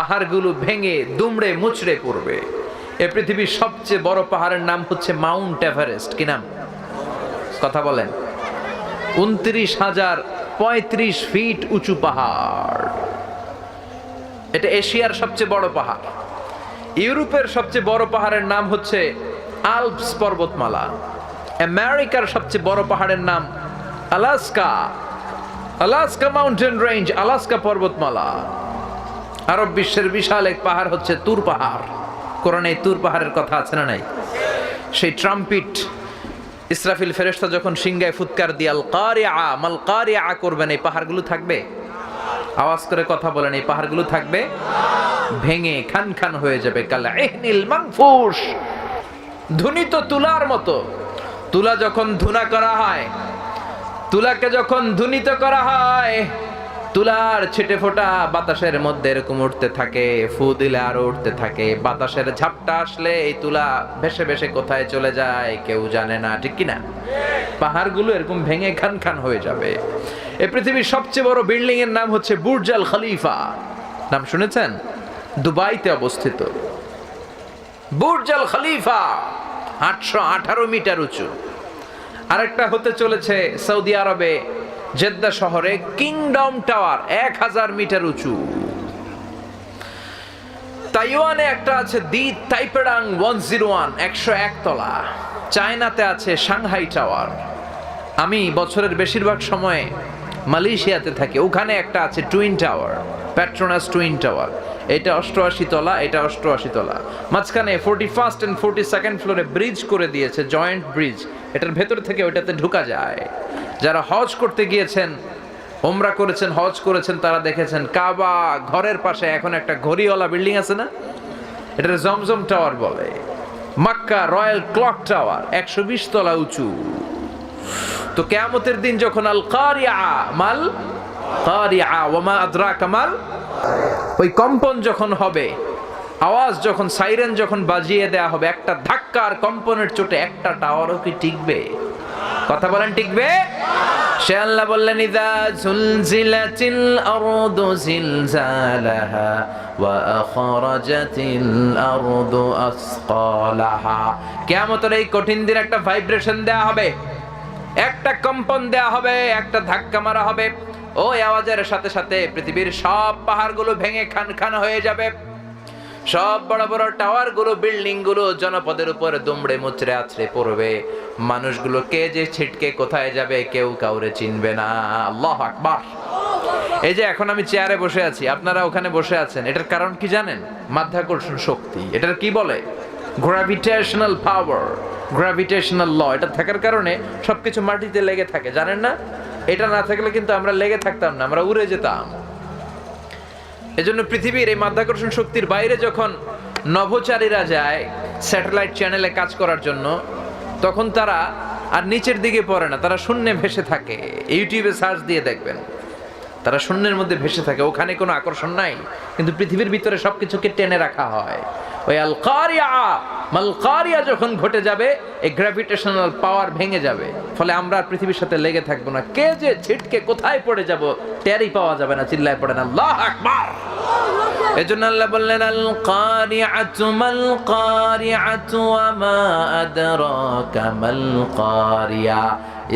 পাহাড়গুলো ভেঙে, দুমড়ে মুচড়ে পড়বে। এ পৃথিবীর সবচেয়ে বড় পাহাড়ের নাম হচ্ছে মাউন্ট এভারেস্ট। কি নাম? কথা বলেন। উনত্রিশ হাজার পঁয়ত্রিশ ফিট উঁচু পাহাড়। এটা এশিয়ার সবচেয়ে বড় পাহাড়। ইউরোপের সবচেয়ে বড় পাহাড়ের নাম হচ্ছে আলপস পর্বতমালা। আমেরিকার সবচেয়ে বড় পাহাড়ের নাম Alaska. Alaska mountain range, Alaska পর্বতমালা। আরব বিশ্বের বিশাল এক পাহাড় হচ্ছে তুর পাহাড়। কোরআনে তুর পাহাড়ের কথা আছে না নাই? সেই ট্রাম্পিট, ইসরাফিল ফেরেস্তা যখন সিংগায় ফুৎকার দিয়ে আল কারিয়া মাল কারিয়া করবেন, এই পাহাড়গুলো থাকবে? আওয়াজ করে কথা বলেন, এই পাহাড়গুলো থাকবে? ভেঙে খান খান হয়ে যাবে। কালা এহনিল মাংফুস ধুনিত তুলার মতো। তুলা যখন ধুনা করা হয়, তুলাকে যখন ধুনিত করা হয় তুলার ছিটে ফোটা বাতাসের মধ্যে এরকম উঠতে থাকে, ফু দিলে আরও উঠতে থাকে। বাতাসের ঝাপটা আসলে এই তুলা ভেসে ভেসে কোথায় চলে যায় কেউ জানে না, ঠিক কিনা? পাহাড়গুলো এরকম ভেঙে খান খান হয়ে যাবে। এ পৃথিবীর সবচেয়ে বড় বিল্ডিং এর নাম হচ্ছে বুর্জাল খলিফা। নাম শুনেছেন? দুবাইতে অবস্থিত। বুর্জাল খলিফা আটশো আঠারো মিটার উঁচু। আরেকটা হতে চলেছে সৌদি আরবে। জেদ্দা শহরে কিংডম টাওয়ার এক হাজার মিটার উঁচু। তাইওয়ানে একটা আছে the Taipei one zero one একশো এক তলা। চায়নাতে আছে সাংহাই টাওয়ার। আমি বছরের বেশিরভাগ সময়ে মালয়েশিয়াতে থাকি। ওখানে একটা আছে twin tower Petronas twin tower. এটা অষ্টআশি তলা, এটা অষ্টআশি তলা। মাঝখানে forty first and forty second ফ্লোরে ব্রিজ করে দিয়েছে জয়েন্ট ব্রিজ এটার ভেতর থেকে ওইটাতে ঢুকা যায়। যারা হজ করতে গিয়েছেন ওমরা করেছেন, হজ করেছেন, তারা দেখেছেন কাবা ঘরের পাশে এখন একটা ঘড়িওয়ালা বিল্ডিং আছে না? এটা জমজম টাওয়ার বলে। মাক্কা রয়্যাল ক্লক টাওয়ার, একশো বিশ তলা উঁচু। তো কেয়ামতের দিন যখন আল কারিয়া মাল, কারিয়া ওমা আদ্রা কামাল ওই কম্পন যখন হবে আওয়াজ যখন সাইরেন যখন বাজিয়ে দেয়া হবে, একটা ধাক্কা আর কম্পনের চোটে একটা টাওয়ারও কি টিকবে? কথা বলেন, টিকবে? সে আল্লাহ বললেন, ইদা জুলজিলাতিল আরদু জিলজালাহা ওয়া আখরাজাতিল আরদু আসকালাহা। কিয়ামতের এই কঠিন দিন একটা ভাইব্রেশন দেয়া হবে, একটা কম্পন দেয়া হবে, একটা ধাক্কা মারা হবে। ওই আওয়াজের সাথে সাথে পৃথিবীর সব পাহাড়গুলো ভেঙে খান খান হয়ে যাবে। সব বড় বড় টাওয়ারগুলো বিল্ডিংগুলো জনপদের উপর দুমড়ে মুচড়ে আছড়ে পড়বে। মানুষগুলো কে যে ছিটকে কোথায় যাবে কেউ কাউরে চিনবে না। আল্লাহ আকবার। এই যে এখন আমি চেয়ারে বসে আছি, আপনারা ওখানে বসে আছেন, এটার কারণ কি জানেন? মাধ্যাকর্ষণ শক্তি। এটার কি বলে? গ্র্যাভিটেশনাল পাওয়ার গ্র্যাভিটেশনাল ল এটা থাকার কারণে সবকিছু মাটিতে লেগে থাকে, জানেন না? এটা না থাকলে কিন্তু আমরা লেগে থাকতাম না, আমরা উড়ে যেতাম। এজন্য পৃথিবীর এই মাধ্যাকর্ষণ শক্তির বাইরে যখন নভোচারীরা যায় স্যাটেলাইট চ্যানেলে কাজ করার জন্য, তখন তারা আর নিচের দিকে পড়ে না, তারা শূন্যে ভেসে থাকে। ইউটিউবে সার্চ দিয়ে দেখবেন। তারা শূন্যের মধ্যে ভেসে থাকে, ওখানে কোনো আকর্ষণ নাই, কিন্তু পৃথিবীর ভিতরে সব কিছুকে টেনে রাখা হয়। ওই আল কারিয়া মাল কারিয়া যখন ঘটে যাবে, এই গ্র্যাভিটেশনাল পাওয়ার ভেঙে যাবে, ফলে আমরা পৃথিবীর সাথে লেগে থাকব না। কে যে ছিটকে কোথায় পড়ে যাব, টেরই পাওয়া যাবে না, চিল্লায় পড়ে না। আল্লাহ আকবার! এজন্য আল্লাহ বললেন আল কারিআতু মাল কারিআতু ওয়া আদরাকা মাল কারিয়া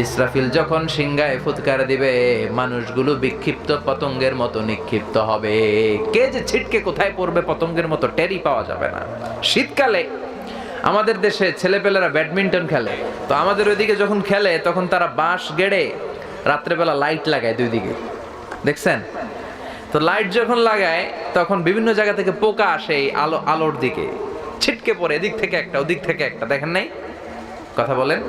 ইসরাফিল যখন সিংহায় ফুৎকার দিবে, মানুষগুলো বিক্ষিপ্ত পতঙ্গের মতো নিক্ষিপ্ত হবে। কে যে ছিটকে কোথায় পড়বে পতঙ্গের মতো টেরি পাওয়া যাবে না। শীতকালে আমাদের দেশে ছেলেপেলেরা ব্যাডমিন্টন খেলে। তো আমাদের ওইদিকে যখন খেলে, তখন তারা বাঁশ গেড়ে রাত্রেবেলা লাইট লাগায় দুই দিকে। দেখছেন? তো লাইট যখন লাগায়, তখন বিভিন্ন জায়গা থেকে পোকা আসে এই আলো, আলোর দিকে। ছিটকে পড়ে, এদিক থেকে একটা, ওদিক থেকে একটা। দেখেন নাই? কথা বলেন?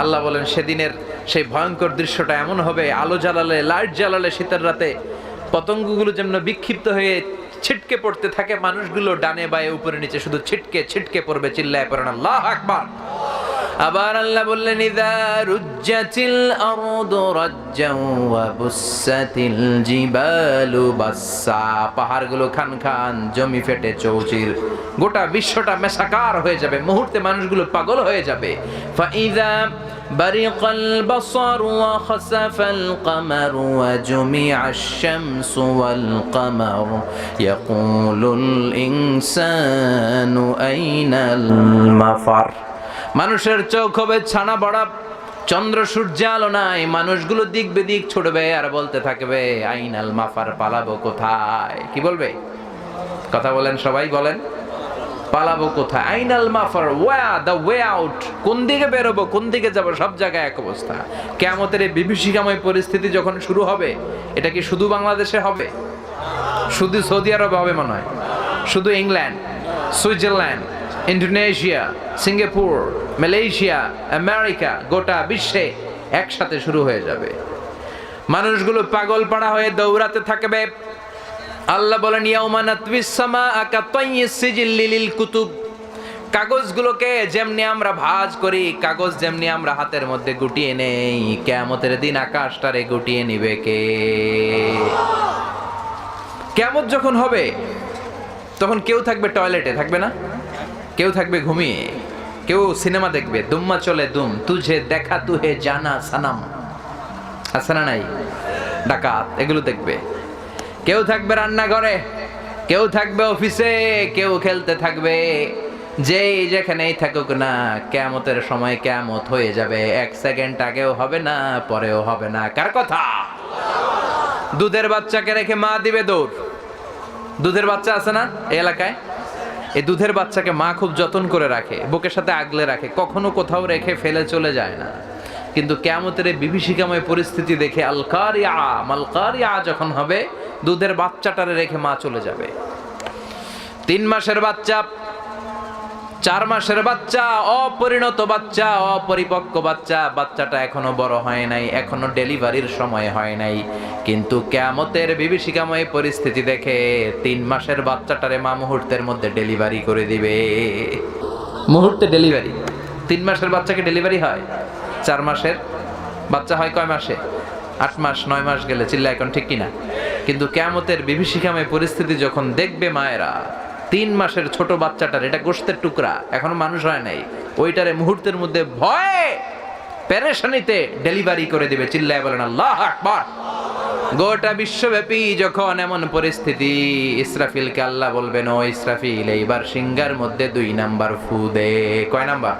আল্লাহ বলেন, সেদিনের সেই ভয়ঙ্কর দৃশ্যটা এমন হবে, আলো জ্বালালে, লাইট জ্বালালে শীতের রাতে পতঙ্গগুলো যেমন বিক্ষিপ্ত হয়ে ছিটকে পড়তে থাকে, মানুষগুলো ডানে বায়ে, উপরে নিচে শুধু ছিটকে ছিটকে পড়বে, চিল্লায় পড়ে না আল্লাহ আকবার। আবার আল্লাহ বললেন ইদা রুজ্জাতিল আরদু রাজ্জাও ওয়া বুসাতিল জিবালু বাসসা পাহাড়গুলো খান খান জমি ফেটে চৌচির গোটা বিশ্বটা মেসাকার হয়ে যাবে মুহূর্তে মানুষগুলো পাগল হয়ে যাবে ফাইদা برق البصر وخسف القمر وجمع الشمس والقمر يقول الإنسان أين المفر মানুষের চোখ হবে ছানা বড়া, চন্দ্র সূর্য আলো নাই, মানুষগুলো দিক বেদিক ছুটবে আর বলতে থাকবে, আইনাল মাফার পালাবো কোথায়? কি বলবে? কথা বলেন সবাই, বলেন। পালাবো কোথায়? আইনাল মাফার ওয়া দ্য ওয়ে আউট কোন দিকে বেরোবো? কোন দিকে যাব? সব জায়গায় এক অবস্থা। কেমতের এই বিভীষিকাময় পরিস্থিতি যখন শুরু হবে, এটা কি শুধু বাংলাদেশে হবে? শুধু সৌদি আরবে হবে মনে হয়। শুধু England, Switzerland Indonesia Singapore, Malaysia, America, গোটা বিশ্বে একসাথে শুরু হয়ে যাবে। মানুষগুলো পাগল পাড়া হয়ে দৌড়াতে থাকবে। আল্লাহ বলেন কুতুব। কাগজগুলোকে যেমনি আমরা ভাঁজ করি, কাগজ যেমনি আমরা হাতের মধ্যে গুটিয়ে নেই, কেয়ামতের দিন আকাশটারে গুটিয়ে নিবে কে? কেমন যখন হবে, তখন কেউ থাকবে টয়লেটে, থাকবে না? কেউ থাকবে ঘুমিয়ে, কেউ সিনেমা দেখবে, দুম্মা চলে দুম, তুঝে দেখা তুহে জানা সানাম। আছে না নাই? ডাকাত, এগুলো দেখবে। কেউ থাকবে রান্নাঘরে, কেউ থাকবে অফিসে, কেউ খেলতে থাকবে। যেই যেখানেই থাকুক না কেমতের সময় কেমত হয়ে যাবে। এক সেকেন্ড আগেও হবে না, পরেও হবে না। কার কথা? দুধের বাচ্চাকে রেখে মা দিবে দৌড়। দুধের বাচ্চা আছে না এলাকায়? এই দুধের বাচ্চাকে মা খুব যতন করে রাখে, বুকের সাথে আগলে রাখে, কখনো কোথাও রেখে ফেলে চলে যায় না। কিন্তু কেমতের এই বিভীষিকাময় পরিস্থিতি দেখে আলকারিয়া, মালকারিয়া যখন হবে, দুধের বাচ্চাটারে রেখে মা চলে যাবে। তিন মাসের বাচ্চা চার মাসের বাচ্চা, অপরিণত বাচ্চা, অপরিপক্ক বাচ্চা, বাচ্চাটা এখনও বড় হয় নাই, এখনও ডেলিভারির সময় হয় নাই। কিন্তু কেমতের বিভীষিকাময় পরিস্থিতি দেখে তিন মাসের বাচ্চাটারে মা মুহূর্তের মধ্যে ডেলিভারি করে দিবে। মুহূর্তে ডেলিভারি? তিন মাসের বাচ্চাকে ডেলিভারি হয়? চার মাসের? বাচ্চা হয় কয় মাসে? আট মাস, নয় মাস গেলে চিল্লা এখন ঠিক কিনা? কিন্তু কেমতের বিভীষিকাময় পরিস্থিতি যখন দেখবে মায়েরা তিন মাসের ছোট বাচ্চাটার, এটা গোষ্ঠের টুকরা, এখনও মানুষ হয় নাই, ওইটারে মুহূর্তের মধ্যে ভয়ে প্যারেশানিতে ডেলিভারি করে দিবে, চিল্লায় বলেন, আল্লাহ আকবার। গোটা বিশ্বব্যাপী যখন এমন পরিস্থিতি, ইসরাফিলকে আল্লাহ বলবেন, ও ইসরাফিল, এইবার সিঙ্গার মধ্যে দুই নাম্বার ফু দে। কয় নাম্বার?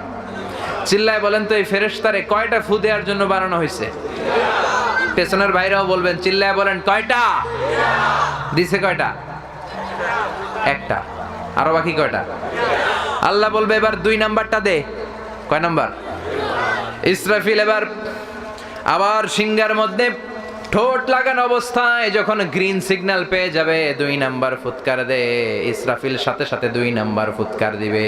চিল্লায় বলেন তো, এই ফেরেশতারে কয়টা ফু দেওয়ার জন্য বানানো হয়েছে? পেছনের বাইরেও বলবেন, চিল্লায় বলেন, কয়টা? দিছে কয়টা? একটা। আরও বাকি কয়টা? আল্লাহ বলবে, এবার দুই নাম্বারটা দে। কয় নাম্বার? ইসরাফিল এবার আবার সিঙ্গার মধ্যে ঠোঁট লাগানো অবস্থায় যখন গ্রিন সিগন্যাল পেয়ে যাবে, দুই নাম্বার ফুৎকার দে। ইসরাফিল সাথে সাথে দুই নাম্বার ফুৎকার দিবে।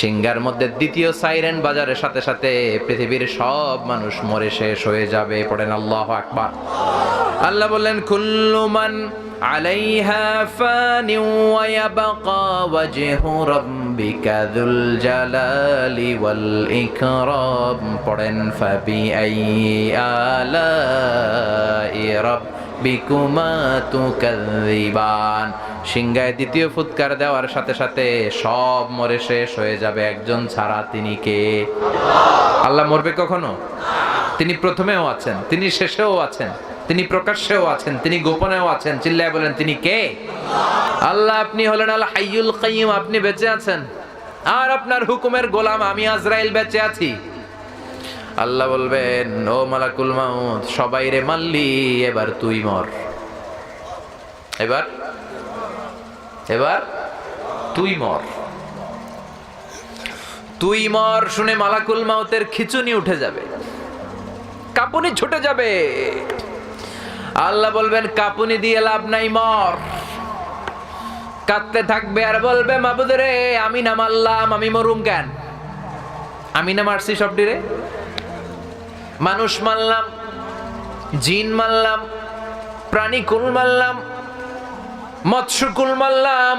সিঙ্গার মধ্যে দ্বিতীয় সাইরেন বাজারের সাথে সাথে পৃথিবীর সব মানুষ মরে শেষ হয়ে যাবে, পড়েন আল্লাহ আকবার। আল্লাহ বললেন কুল্লুমান ওয়ায়াবকা ওয়াজহু রাব্বিকা যুল জালালি ওয়াল ইকরাম। পড়েন, ফাবি আই আলাই রাব্বিকুমা তুকাযিবান সিংগায় দ্বিতীয় ফুৎকার দেওয়ার সাথে সাথে সব মরে শেষ হয়ে যাবে। একজন ছাড়া তিনি কে? আল্লাহ মরবে কখনো? তিনি প্রথমেও আছেন, তিনি শেষেও আছেন। তিনি প্রকাশ্যেও আছেন, তিনি গোপনেও আছেন। চিল্লায় বলেন, তিনি কে? আল্লাহ, আপনি হলেন আল হাইয়ুল কাইম আপনি বেঁচে আছেন। আর আপনার হুকুমের গোলাম আমি আজরাইল বেঁচে আছি। আল্লাহ বলবেন, ও মালাকুল মাউত, সবাই রে মাল্লি, এবার তুই মর। এবার? এবার? তুই মর। তুই মর শুনে মালাকুল মাউতের খিচুনি উঠে যাবে। কাপুনি ছুটে যাবে। আল্লাহ বলবেন, কাপুনি দিয়ে লাভ নাই, মর। কাঁদতে থাকবে আর বলবে, মাবুদ রে, আমি না মারলাম আমি মরুম কেন? আমি না মারছি সবটি রে। মানুষ মারলাম, জিন মারলাম, প্রাণী কুল মারলাম মৎস্যকুল মারলাম,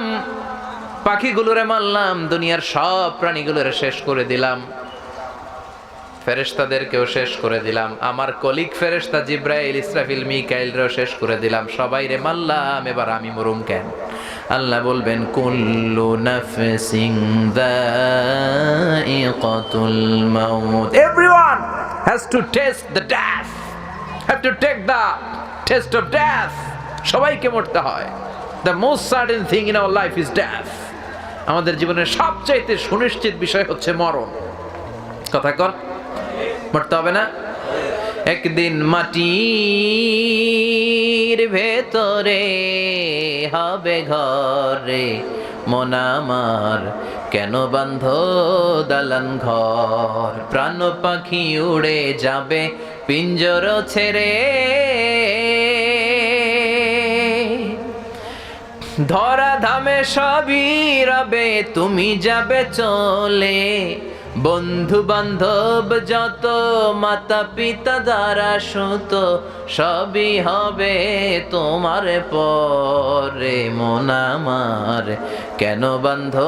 পাখিগুলোরে মারলাম, দুনিয়ার সব প্রাণীগুলোরে শেষ করে দিলাম। ফেরেশতাদেরকেও শেষ করে দিলাম। আমার কলিগ ফেরেশতা জিব্রাইল, ইসরাফিল, মিকাইলরেও শেষ করে দিলাম। সবাই রে মাল্লাম, এবার আমি মরুম কেন? আল্লাহ বলবেন, কুল্লু নাফসিং দাইকাতুল মাউত। Everyone has to test the death have to take the test of death সবাইকে মরতে হয়। The most certain thing in our life is death আমাদের জীবনের সবচাইতে সুনিশ্চিত বিষয় হচ্ছে মরণ। কথা কর। মরতে হবে না? একদিন মাটির ভেতরে হবে ঘরে, মন আমার কেন বান্ধ দালান ঘর? প্রাণ পাখি উড়ে যাবে পিঞ্জর ছেড়ে। ধরা ধামে সবই রবে, তুমি যাবে চলে। বন্ধু বান্ধব যত মাতা পিতা দ্বারা সুত, সবই হবে তোমার পরে। মন আমার কেন বান্ধ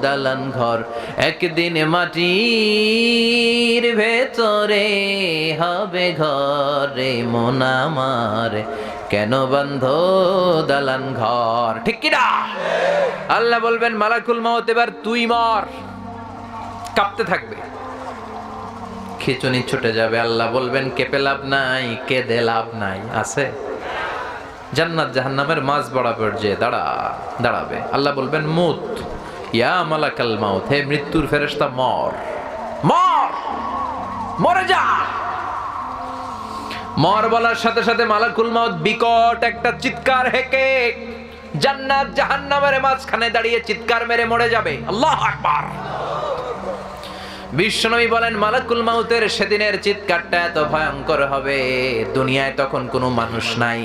দালান ঘর? একদিন মাটির ভেতরে হবে ঘরে। মন আমার কেন বন্ধ দালান ঘর? ঠিক কিনা? আল্লাহ বলবেন, মালাকুল মাউত এবার তুই মর। কাঁপতে থাকবে। খিচুনি ছুটে যাবে, আল্লাহ বলবেন, কেঁপে লাভ নাই, কেঁদে লাভ নাই। আছে? জান্নাত জাহান্নামের মাঝ বরাবর যে দাঁড়া, দাঁড়াবে। আল্লাহ বলবেন, মুত, ইয়া মালাকাল মাউত, হে মৃত্যুর ফেরেশতা, মর। মর! মরে যা! মর বলার সাথে সাথে মালাকুল মাউত বিকট একটা চিৎকার হেকে জান্নাত জাহান্নামের মাঝখানে দাঁড়িয়ে চিৎকার মেরে মরে যাবে। আল্লাহ আকবার! বিশ্বনবী বলেন, মালাকুল মাউতের সেদিনের চিৎকারটা এত ভয়ঙ্কর হবে, দুনিয়ায় তখন কোনো মানুষ নাই।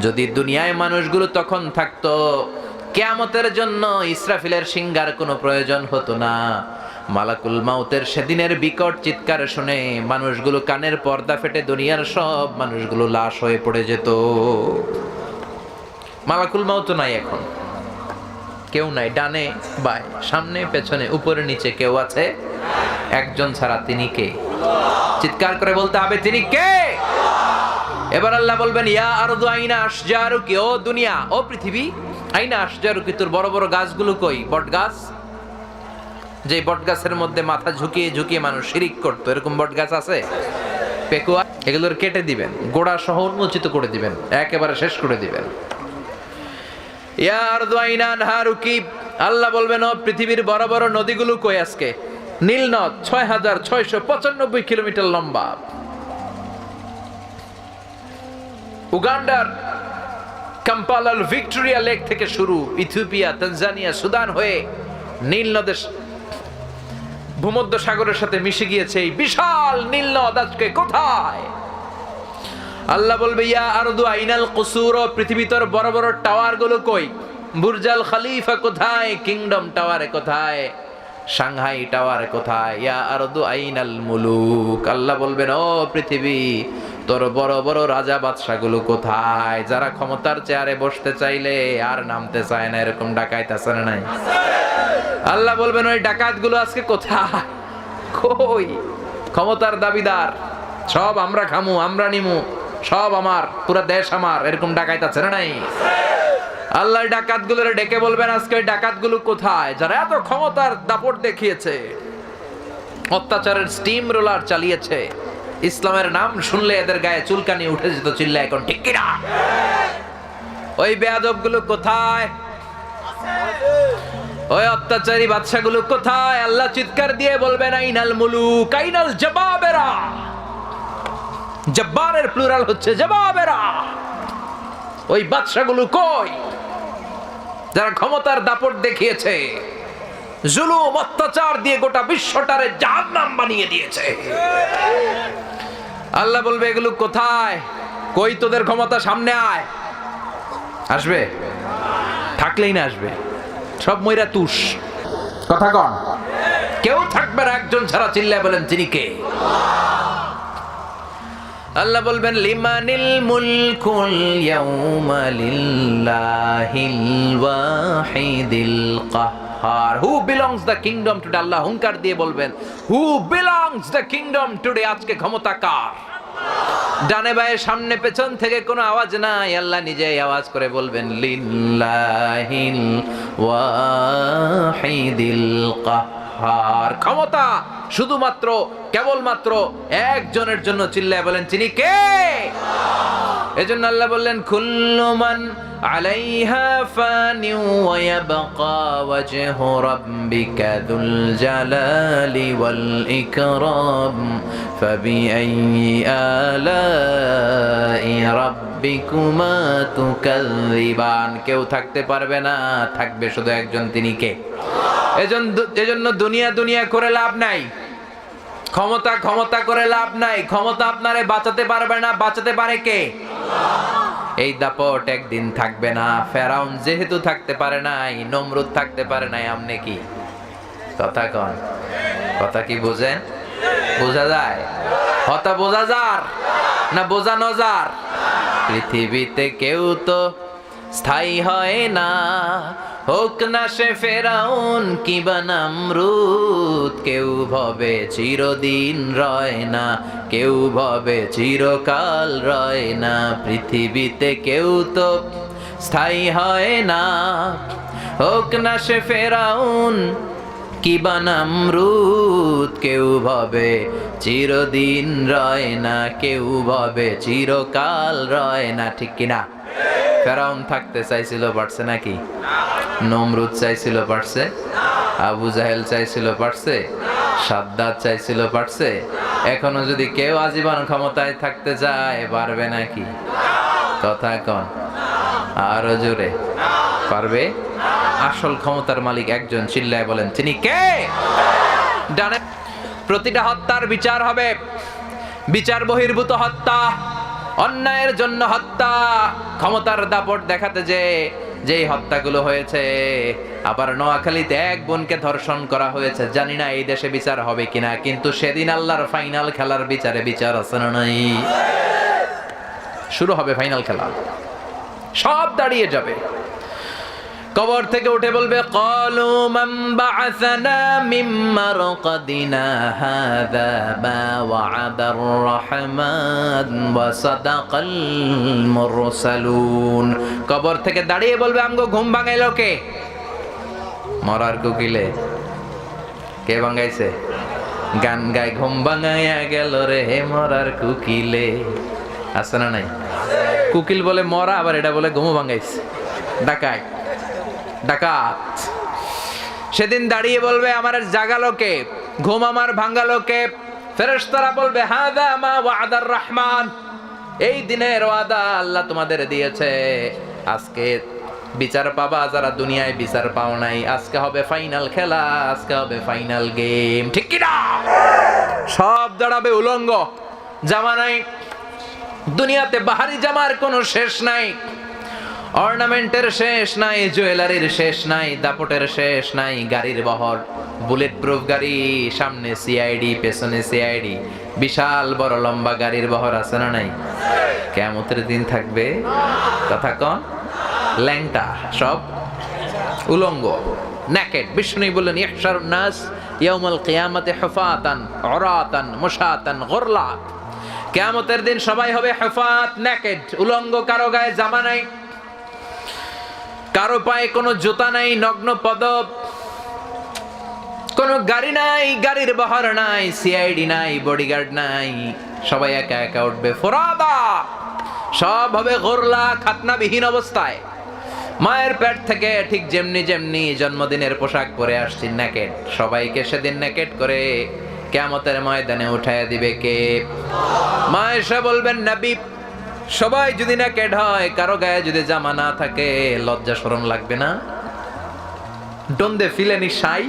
যদি দুনিয়ায় মানুষগুলো তখন থাকতো, কেয়ামতের জন্য ইসরাফিলের সিঙ্গার কোনো প্রয়োজন হতো না। মালাকুল মাউতের সেদিনের বিকট চিৎকার শুনে মানুষগুলো কানের পর্দা ফেটে দুনিয়ার সব মানুষগুলো লাশ হয়ে পড়ে যেত। মালাকুল মাউত নাই এখন। কেউ নাই, ডানে বাই সামনে, পেছনে, উপরে, নিচে কেউ আছে? একজন ছাড়া তিনি কে? চিৎকার করে বলতে হবে, তিনি কে? এবার আল্লাহ বলবেন, ইয়া আরদু আইনা আসজারু কি ও দুনিয়া, ও পৃথিবী, আইনা আসজারু কি তোর বড় বড় গাছগুলো কই? বট গাছ? যে বট গাছের মধ্যে মাথা ঝুঁকিয়ে ঝুঁকিয়ে মানুষ শিরিক করতো, এরকম বট গাছ আছে? পেকুয়া এগুলোর কেটে দিবেন, গোড়া সহ উন্মোচিত করে দিবেন, একেবারে শেষ করে দিবেন। ইয়া আর ইয়ার দোয়াইনান হারুকি আল্লাহ বলবেন, ও পৃথিবীর বড় বড় নদীগুলো কই আজকে? নীল নদ ছয় হাজার ছয়শো পঁচানব্বই কিলোমিটার লম্বা। উগান্ডার কাম্পালার ভিক্টোরিয়া লেক থেকে শুরু ইথিওপিয়া, তানজানিয়া, সুদান হয়ে নীল নদের ভূমধ্য সাগরের সাথে মিশে গিয়েছে এই বিশাল নীল নদ আজকে কোথায়? আল্লাহ বলবে, ইয়া আরদু আইনাল কুসুর পৃথিবীতর বড় বড় টাওয়ারগুলো কই? বুর্জাল খালিফা কোথায়? কিংডম টাওয়ারে কোথায়? সাংহাই টাওয়ার কোথায়? ইয়া আইনাল মুলুক। আল্লাহ বলবেন, ও পৃথিবী, তোর বড় বড় রাজা বাদশাগুলো কোথায়? যারা ক্ষমতার চেয়ারে বসতে চাইলে আর নামতে চায় না। এরকম ডাকাইত আছে না নাই? আল্লাহ বলবেন, ওই ডাকাতগুলো আজকে কোথায়? কই? ক্ষমতার দাবিদার। সব আমরা খামু, আমরা নিমু, সব আমার, পুরা দেশ আমার। এরকম ডাকাইত আছে না নাই? আল্লাহ ডাকাত ডেকে বলবেন, আজকে ডাকাতগুলো কোথায়? যারা এত ক্ষমতার দাপট দেখিয়েছে, অত্যাচারের স্টিম রোলার চালিয়েছে, ইসলামের নাম শুনলে এদের গায়ে চুলকানি উঠে যেত চিল্লা এখন, ঠিক কিনা? ওই বেয়াদবগুলো কোথায়? ওই অত্যাচারী বাদশাগুলো কোথায়? আল্লাহ চিৎকার দিয়ে বলবেন, আইনাল মুলুক, আইনাল জবাবেরা। জব্বারের প্লুরাল হচ্ছে জবাবেরা। ওই বাদশাগুলো কই? যারা ক্ষমতার দাপট দেখিয়েছে জুলুম অত্যাচার দিয়ে গোটা বিশ্বটারে জাহান্নাম বানিয়ে দিয়েছে। আল্লাহ বলবে এগুলো কোথায়? কই তোদের ক্ষমতা সামনে আয়? আসবে? থাকলেই না আসবে। সব ময়রা তুষ। কথা কন। কেউ থাকবে না একজন ছাড়া চিল্লায় বলেন তিনি কে? আল্লাহ বলবেন, লিমানিল মুলকুল ইয়াউমা লিল্লাহিল ওয়াহিদিল কাহ্হার who belongs the kingdom today আল্লাহ হুঙ্কার দিয়ে বলবেন who belongs the kingdom today আজকে ক্ষমতা কার? ডানে বায়ে সামনে পেছন থেকে কোনো আওয়াজ নাই। আল্লাহ নিজেই আওয়াজ করে বলবেন, লিল্লাহিল ওয়াহিদিল কাহার ক্ষমতা শুধুমাত্র, কেবলমাত্র একজনের জন্য চিল্লায় বলেন, তিনি কে? এজন্য আল্লাহ বললেন কুল্লুমান আলাইহা ফানি ওয়া ইয়াবকা ওয়াজহু রাব্বিকা যুল জালালি ওয়াল ইকরাম ফাবিআইয়ি আলাই রাব্বিকুমা তুকাযযিবান কেউ থাকতে পারবে না, থাকবে শুধু একজন, তিনি কে? এজন্য এজন্য দুনিয়া দুনিয়া করে লাভ নাই। ক্ষমতা ক্ষমতা করে লাভ নাই। ক্ষমতা আপনারে বাঁচাতে পারবে না, বাঁচাতে পারে কে? এই দাপট একদিন থাকবে না। ফেরাউন যেহেতু থাকতে পারে নাই, নমরুদ থাকতে পারে নাই, আমনে কি? কথা কন। কথা কি বোঝেন? বোঝা যায়? হতা বোঝা যার না বোঝা নজার পৃথিবীতে কেউ তো স্থায়ী হয় না। হোক না সে ফেরাউন কি নামরুদ, কেউ ভবে চিরদিন রয় না, কেউ ভবে চিরকাল রয় না। পৃথিবীতে কেউ তো স্থায়ী হয় না। হোক না সে ফেরাউন কি নামরুদ কেউ ভাবে চিরদিন রয় না, কেউ ভাবে চিরকাল রয় না, ঠিক কিনা? ফেরাউন থাকতে চাইছিল পারছে নাকি? নমরুদ চাইছিল পারছে? আবু জাহেল চাইছিল পারছে? সাদ্দাত চাইছিল পারছে? এখনও যদি কেউ আজীবন ক্ষমতায় থাকতে চায়, পারবে নাকি? কথা কন। আরও জোরে। পারবে? আসল ক্ষমতার মালিক একজন চিল্লায় বলেন, তিনি কে? ডানে, প্রতিটা হত্যার বিচার হবে। বিচার বহির্ভূত হত্যা, অন্যায়ের জন্য হত্যা। ক্ষমতার দাপট দেখাতে যে, যেই হত্যাগুলো হয়েছে, আবার নোয়াখালীতে এক বোনকে ধর্ষণ করা হয়েছে। জানি না এই দেশে বিচার হবে কিনা, কিন্তু সেদিন আল্লাহর ফাইনাল খেলার বিচারে বিচার আছে না নাই। শুরু হবে ফাইনাল খেলা। সব দাঁড়িয়ে যাবে। কবর থেকে উঠে বলবে, কলু সাদাকাল মুরসালুন। কবর থেকে দাঁড়িয়ে বলবে, আমগো ঘুম ভাঙাইলো কে? মরার কুকিলে, কে ভাঙাইছে? গান গায়, ঘুম ভাঙাইয়া গেল রে হে মরার কুকিলে। আছে না নাই? কুকিল বলে, মরা, আবার এটা বলে ঘুমো ভাঙাইছে। ডাকায়। ডাকাত। সেদিন দাঁড়িয়ে বলবে, আমার জাগালো কে ঘুম আমার ভাঙ্গালো কে ফেরেশতারা বলবে হাদা মা ওয়াদার রহমান। এই দিনের ওয়াদা আল্লাহ তোমাদের দিয়েছে। আজকে বিচার পাবা, যারা দুনিয়ায় বিচার পাও নাই। আজকে হবে ফাইনাল খেলা, আজকে হবে ফাইনাল গেম। ঠিক কি না? সব দাঁড়াবে উলঙ্গ। জামা নাই দুনিয়াতে বাহারি জামার কোনো শেষ নাই। অর্নামেন্টের শেষ নাই, জুয়েলারির শেষ নাই, দাপটের শেষ নাই, গাড়ির বহর। বুলেট প্রুফ গাড়ি, সামনে সিআইডি পেছনে সিআইডি বিশাল বড় লম্বা গাড়ির বহর আছে না নাই? কেমতের দিন থাকবে। কথা কন। ল্যাংটা, সব উলঙ্গ। ন্যাকেট বিষ্ণু বললেন ইহশার নাস, ইয়াউমাল কিয়ামাতে হুফাতান, উরাতান, মুশাতান গুরলা কিয়ামতের দিন সবাই হবে হেফাত ন্যাকেট উলঙ্গ কারও গায়ে জামা নাই। কারও পায়ে কোনো জুতা নাই, নগ্ন পদব কোনো গাড়ি নাই, গাড়ির বহর নাই সিআইডি নাই বডিগার্ড নাই, সবাই একা একা উঠবে। ফোরাদা! সব হবে গোরলা, খাতনাবিহীন অবস্থায়। মায়ের পেট থেকে ঠিক যেমনি যেমনি জন্মদিনের পোশাক পরে আসছি নেকেট সবাইকে সেদিন নেকেট করে কেমতের ময়দানে উঠায় দিবে কে? মা এসে বলবেন নবী সবাই যদি নেকেট হয়, কারও গায়ে যদি জামা না থাকে, লজ্জা শরম লাগবে না। Don't feel any feel don't they shy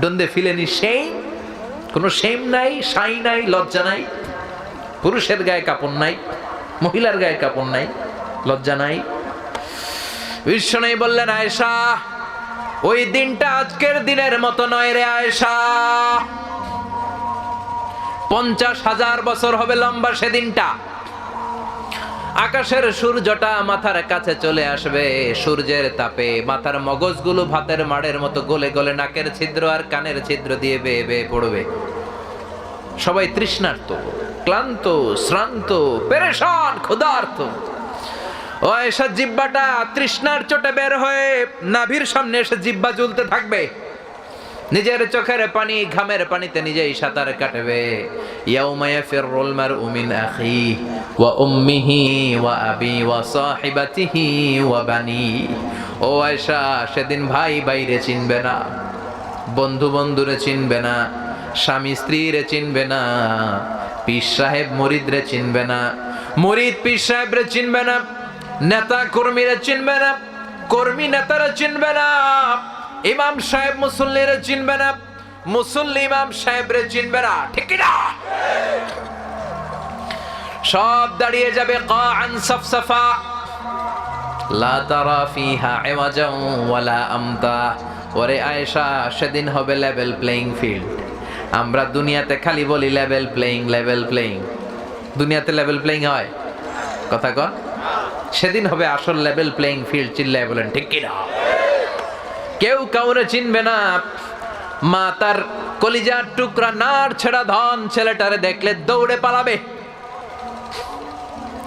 don't they feel any shame কোনো সেম নাই শাই নাই, লজ্জা নাই। পুরুষের গায়ে কাপড় নাই, মহিলার গায়ে কাপড় নাই, লজ্জা নাই। বিশ্ব নেই বললেন, আয়েশা, ওই দিনটা আজকের দিনের মতো নয় রে আয়েশা। পঞ্চাশ হাজার বছর হবে লম্বা সেদিনটা। আকাশের সূর্যটা মাথার কাছে চলে আসবে। সূর্যের তাপে মাথার মগজগুলো ভাতের মাড়ের মতো গলে গলে নাকের ছিদ্র আর কানের ছিদ্র দিয়ে বেয়ে বেয়ে পড়বে। সবাই তৃষ্ণার্ত, ক্লান্ত, শ্রান্ত, পেরেশান, ক্ষুধার্ত। ও এসে জিব্বাটা তৃষ্ণার চোটে বের হয়ে নাভির সামনে এসে জিব্বা ঝুলতে থাকবে। নিজের চোখের পানি, ঘামের পানিতে নিজেই সাঁতার কাটবে। ওয়া ওয়া ওয়া ওয়া ও সেদিন ভাই বাইরে চিনবে না, বন্ধু বন্ধুরে চিনবে না, স্বামী স্ত্রীরে চিনবে না, পীর সাহেব মরিদরে চিনবে না, মরিদ পীর সাহেবরে চিনবে না, নেতা কর্মীরা চিনবে না, কর্মী নেতারা চিনবে না। ইমাম সাহেব মুসল্লিরা চিনবে না মুসল্লি ইমাম সাহেবরে চিনবে না ঠিক কি না সব দাঁড়িয়ে যাবে কান সফসফা। লা তারা ফিহা ইওয়াজান ওয়ালা আমতা। ওরে আয়েশা, সেদিন হবে লেভেল প্লেইং ফিল্ড আমরা দুনিয়াতে খালি বলি লেভেল প্লেইং লেভেল প্লেইং দুনিয়াতে লেভেল প্লেইং হয়? কথা কন। সেদিন হবে আসল লেভেল প্লেইং ফিল্ড চিল্লায় বলেন, ঠিক কিনা? কেউ কাউরে চিনবে না। মা তার কলিজার টুকরা নার ছেড়া ধন ছেলেটারে দেখলে দৌড়ে পালাবে।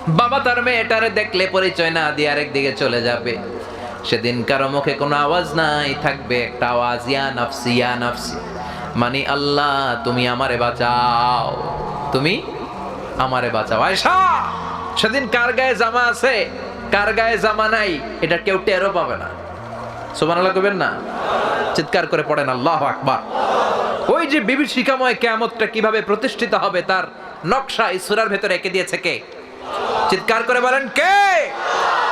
বাবা তার মেয়েটারে দেখলে পরিচয় না দিয়ে আরেক দিকে চলে যাবে। সেদিন কারও মুখে কোনো আওয়াজ নাই, থাকবে একটা আওয়াজ, ইয়া নাফসি ইয়া নাফসি। মানে আল্লাহ, তুমি আমারে বাঁচাও। তুমি আমারে বাঁচাও। আয়সা সেদিন কার গায়ে জামা আছে? কার গায়ে জামা নাই? এটা কেউ টেরও পাবে না। সোমান আল্লাহ কবেন না? চিৎকার করে পড়েন, আল্লাহ আকবার। ওই যে বিবির শিকাময় কেয়ামতটা কীভাবে প্রতিষ্ঠিত হবে, তার নকশা এই ভেতরে এঁকে দিয়েছে কে? চিৎকার করে বলেন, কে?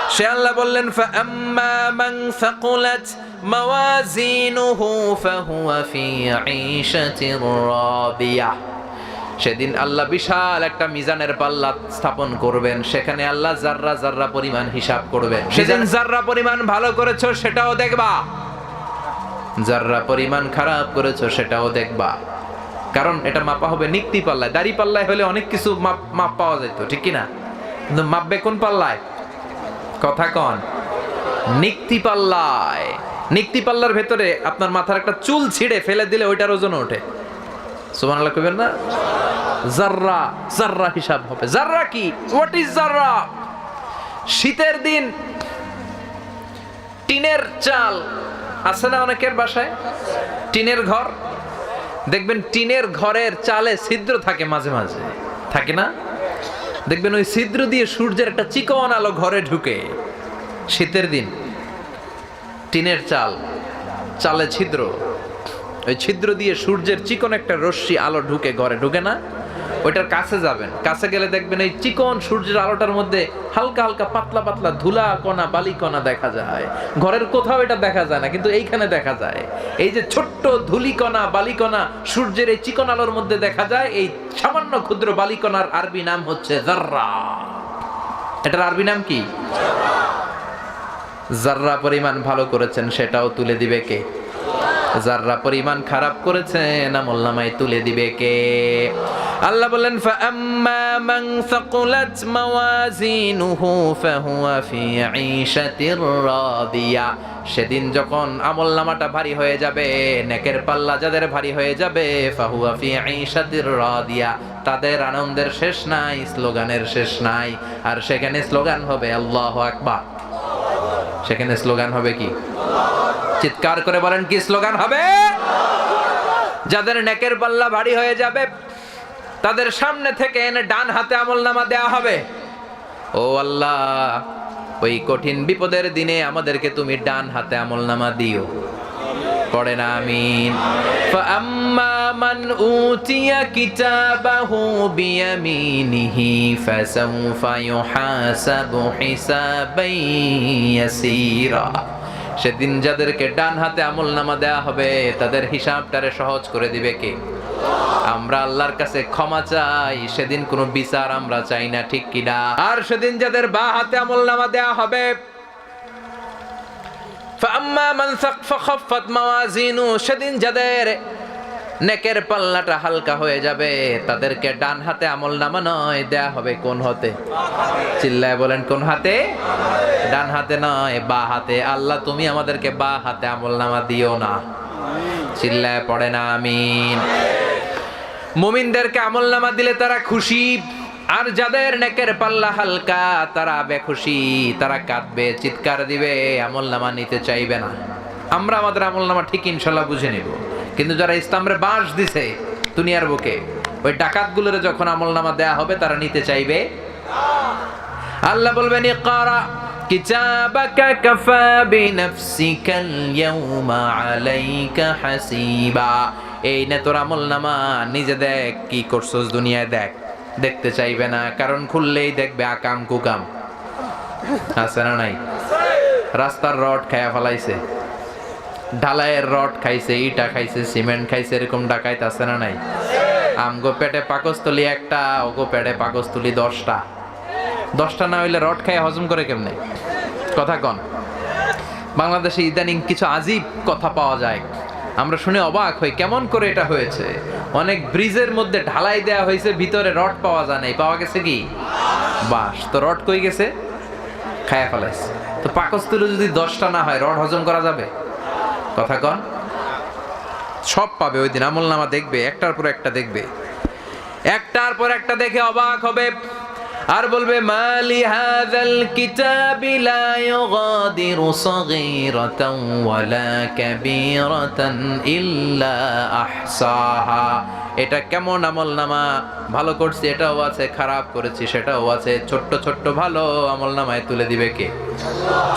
সে আল্লাহ বললেন, ফাআম্মা মান সাকুলাত মাওয়াজিনুহু ফাহুয়া ফি আইশাতির রাবিয়া। সেদিন আল্লাহ বিশাল একটা মিজানের পাল্লা স্থাপন করবেন সেখানে আল্লাহ জাররা জাররা পরিমাণ হিসাব করবেন। সেদিন জাররা পরিমাণ ভালো করেছ সেটাও দেখবা। যাররা পরিমাণ খারাপ করেছ সেটাও দেখবা। কারণ এটা মাপা হবে নিক্তি পাল্লায়। দাড়ি পাল্লায় হলে অনেক কিছু মাপ মাপ পাওয়া যেত ঠিক কি না কিন্তু মাপবে কোন পাল্লায়? কথা কন। নিক্তি পাল্লায়। নিক্তি পাল্লার ভেতরে আপনার মাথার একটা চুল ছিঁড়ে ফেলে দিলে ওইটার ওজন ওঠে। আল্লাহ কইবেন না? জাররা জাররা হিসাব হবে। জাররা কি? হোয়াট ইজ জাররা? শীতের দিন টিনের চাল আছে না অনেকের বাসায়? টিনের ঘর? দেখবেন টিনের ঘরের চালে ছিদ্র থাকে মাঝে মাঝে। থাকে না? দেখবেন ওই ছিদ্র দিয়ে সূর্যের একটা চিকন আলো ঘরে ঢুকে। শীতের দিন টিনের চাল, চালে ছিদ্র। ওই ছিদ্র দিয়ে সূর্যের চিকন একটা রশ্মি আলো ঢুকে, ঘরে ঢুকে না। ওইটার কাছে যাবেন। কাছে গেলে দেখবেন এই চিকন সূর্যের আলোটার মধ্যে হালকা হালকা পাতলা পাতলা ধুলা কণা, বালি কণা দেখা যায়। ঘরের কোথাও এটা দেখা যায় না, কিন্তু এইখানে দেখা যায়। এই যে ছোট্ট ধুলিকণা বালিকণা সূর্যের এই চিকন আলোর মধ্যে দেখা যায়, এই সামান্য ক্ষুদ্র বালিকণার আরবি নাম হচ্ছে জাররা। এটার আরবি নাম কি? জাররা পরিমাণ ভালো করেছেন, সেটাও তুলে দিবে কে? যাররা পরিমাণ খারাপ করেছে না নামায় তুলে দিবে কে? আল্লাহ বলেন ফাআম্মা সাকুলাত মাওয়াজিনুহু ফাহুয়া ফি ঈশাতির রাদিয়া। সেদিন যখন আমল নামাটা ভারী হয়ে যাবে, নেকের পাল্লা যাদের ভারী হয়ে যাবে, ফাহুয়া ফি আইশাতির রাদিয়া, তাদের আনন্দের শেষ নাই, স্লোগানের শেষ নাই। আর সেখানে স্লোগান হবে আল্লাহু আকবার। সেখানে স্লোগান হবে কি? আল্লাহু চিৎকার করে বলেন কি স্লোগান হবে যাদের নেকের পাল্লা ভারী হয়ে যাবে তাদের সামনে থেকে এনে ডান হাতে আমল নামা দেওয়া হবে ও আল্লাহ ওই কঠিন বিপদের দিনে আমাদেরকে তুমি ডান হাতে আমল নামা দিও পড়ে না আমিন فأما من أوتي كتابه بيمينه فسوف يحاسب حسابا يسيرا সেদিন যাদেরকে ডান হাতে আমল নামা দেয়া হবে, তাদের হিসাবটারে সহজ করে দিবে কে? আমরা আল্লাহর কাছে ক্ষমা চাই, সেদিন কোনো বিচার আমরা চাই না, ঠিক কিনা আর সেদিন যাদের বা হাতে আমল নামা দেয়া হবে সেদিন যাদের নেকের পাল্লাটা হালকা হয়ে যাবে। তাদেরকে ডান হাতে আমল নামা নয়, দেয়া হবে কোন হাতে? চিল্লায় বলেন, কোন হাতে? ডান হাতে নয়, বা হাতে। আল্লাহ, তুমি আমাদেরকে বা হাতে আমল নামা দিও না। চিল্লায় পড়ে না আমিন। মুমিনদেরকে আমল নামা দিলে তারা খুশি। আর যাদের নেকের পাল্লা হালকা, তারা বেখুশি তারা কাঁদবে, চিৎকার দিবে, আমল নামা নিতে চাইবে না। আমরা আমাদের আমল নামা ঠিক ইনশাল্লাহ বুঝে নিব। কিন্তু যারা ইসলামরে বাঁশ দিছে দুনিয়ার বুকে, ওই ডাকাতগুলোর যখন আমল নামা দেয়া হবে, তারা নিতে চাইবে। আল্লাহ বলবেন, ইকরা, কিতাবাকা হাসিবা। এই নে তোর আমল নামা নিজে দেখ কি করছস দুনিয়ায়, দেখ। দেখতে চাইবে না, কারণ খুললেই দেখবে আকাম কুকাম। আছে না নাই? রাস্তার রড খায়া ফেলাইছে। ঢালাইয়ের রড খাইছে, ইটা খাইছে, সিমেন্ট খাইছে, এরকম ডাকাইতে আছে না নাই? আমগো পেটে পাকস্থলী একটা ওগো পেটে পাকস্থলী দশটা। দশটা না হইলে রড খায় হজম করে কেমনে? কথা কন। বাংলাদেশে ইদানিং কিছু আজীব কথা পাওয়া যায়। আমরা শুনে অবাক হই, কেমন করে এটা হয়েছে? অনেক ব্রিজের মধ্যে ঢালাই দেয়া হয়েছে, ভিতরে রড পাওয়া যায় নাই। পাওয়া গেছে কি? বাস, তো রড কই গেছে? খায়া ফেলাইছে। তো পাকস্থলী যদি দশটা না হয়, রড হজম করা যাবে? কথা কন। সব পাবে ওই দিন, আমল নামা দেখবে, একটার পর একটা দেখবে। একটার পর একটা দেখে অবাক হবে। আর বলবে, মালি হাযাল কিতাবি লা ইউগাদিরু সাগীরাতান ওয়ালা কাবীরাতান ইল্লা আহসাহা। এটা কেমন আমল নামা? ভালো করছি, এটাও আছে, খারাপ করেছি, সেটাও আছে। ছোট্ট ছোট্ট ভালো আমল নামায় তুলে দিবে কে?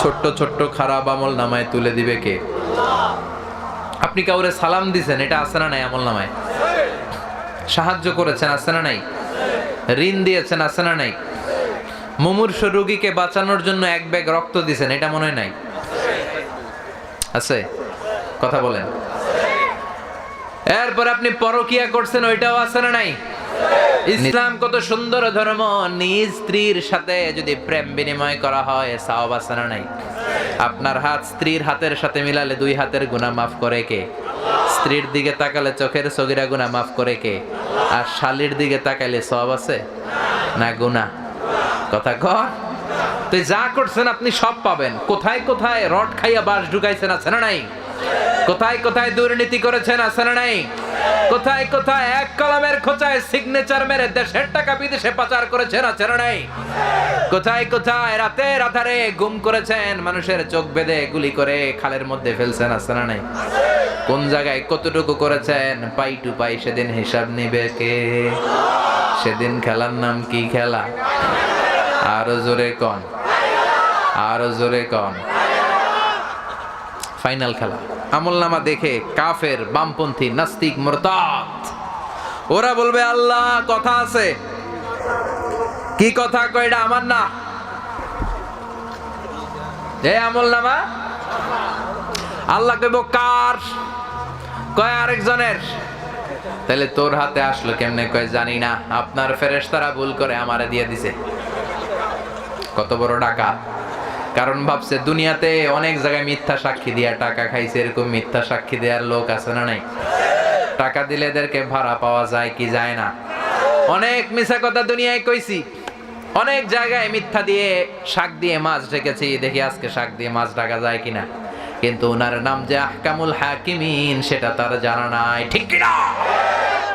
ছোট্ট ছোট্ট খারাপ আমল নামায় তুলে দিবে কে? আপনি কাউরে সালাম দিছেন, এটা আছে না নাই আমল নামায়? সাহায্য করেছেন, আছে না নাই? ঋণ দিয়েছেন, আছে না নাই? মুমূর্ষ রোগীকে বাঁচানোর জন্য এক ব্যাগ রক্ত দিছেন, এটা মনে হয় নাই? আছে? কথা বলেন। এরপর আপনি পরকিয়া করছেন, ওইটাও আছে না নাই? ইসলাম কত সুন্দর ধর্ম, নিজ স্ত্রীর সাথে যদি প্রেম বিনিময় করা হয়, সাওয়াব আছে না নাই? আপনার হাত স্ত্রীর হাতের সাথে মিলালে দুই হাতের গুনাহ মাফ করে কে? স্ত্রীর দিকে তাকালে চোখের সগিরা গুনাহ মাফ করে কে? আর শালির দিকে তাকালে সব আছে না গুনাহ? কথা কর। তো যা করছেন, আপনি সব পাবেন। কোথায় কোথায় রড খাইয়া বাস ঢুকাইছেন, আছে না নাই? কোথায় কোথায় দুর্নীতি করেছেন আছে না নাই? কোথায় কোথায় এক কলমের খোঁচায় সিগনেচার মেরে দেশের টাকা বিদেশে পাচার করেছেন আছে না নাই? কোথায় কোথায় রাতে রাধারে গুম করেছেন মানুষের চোখ বেঁধে গুলি করে খালের মধ্যে ফেলছেন আছে না নাই? কোন জায়গায় কতটুকু করেছেন? পাই টু পাই সেদিন হিসাব নিবে কে? সেদিন খেলার নাম কি খেলা? আরও জোরে কন, আরও জোরে কন। ফাইনাল খেলা। আমল নামা দেখে কাফের বামপন্থী নাস্তিক মোরতাদ। ওরা বলবে, আল্লাহ, কথা আছে। কি কথা? কয়টা আমার না। এ আমল নামা আল্লাহ কইব, কার? কয়, আরেকজনের। তাহলে তোর হাতে আসলো কেমনে? কয়, জানি না। আপনার ফেরেশতারা ভুল করে আমারে দিয়ে দিছে। কত বড় টাকা কারণ ভাবছে, দুনিয়াতে অনেক জায়গায় মিথ্যা সাক্ষী দিয়া টাকা খাইছে, এরকম মিথ্যা সাক্ষী দেওয়ার লোক আছে না নাই? টাকা দিলে এদেরকে ভাড়া পাওয়া যায় কি যায় না? অনেক মিছা কথা দুনিয়ায় কইছি। অনেক জায়গায় মিথ্যা দিয়ে শাক দিয়ে মাছ ঢেকেছি, দেখি আজকে শাক দিয়ে মাছ ঢাকা যায় কিনা। কিন্তু ওনার নাম যে আহকামুল হাকিমিন, সেটা তার জানা নাই। ঠিক কিনা?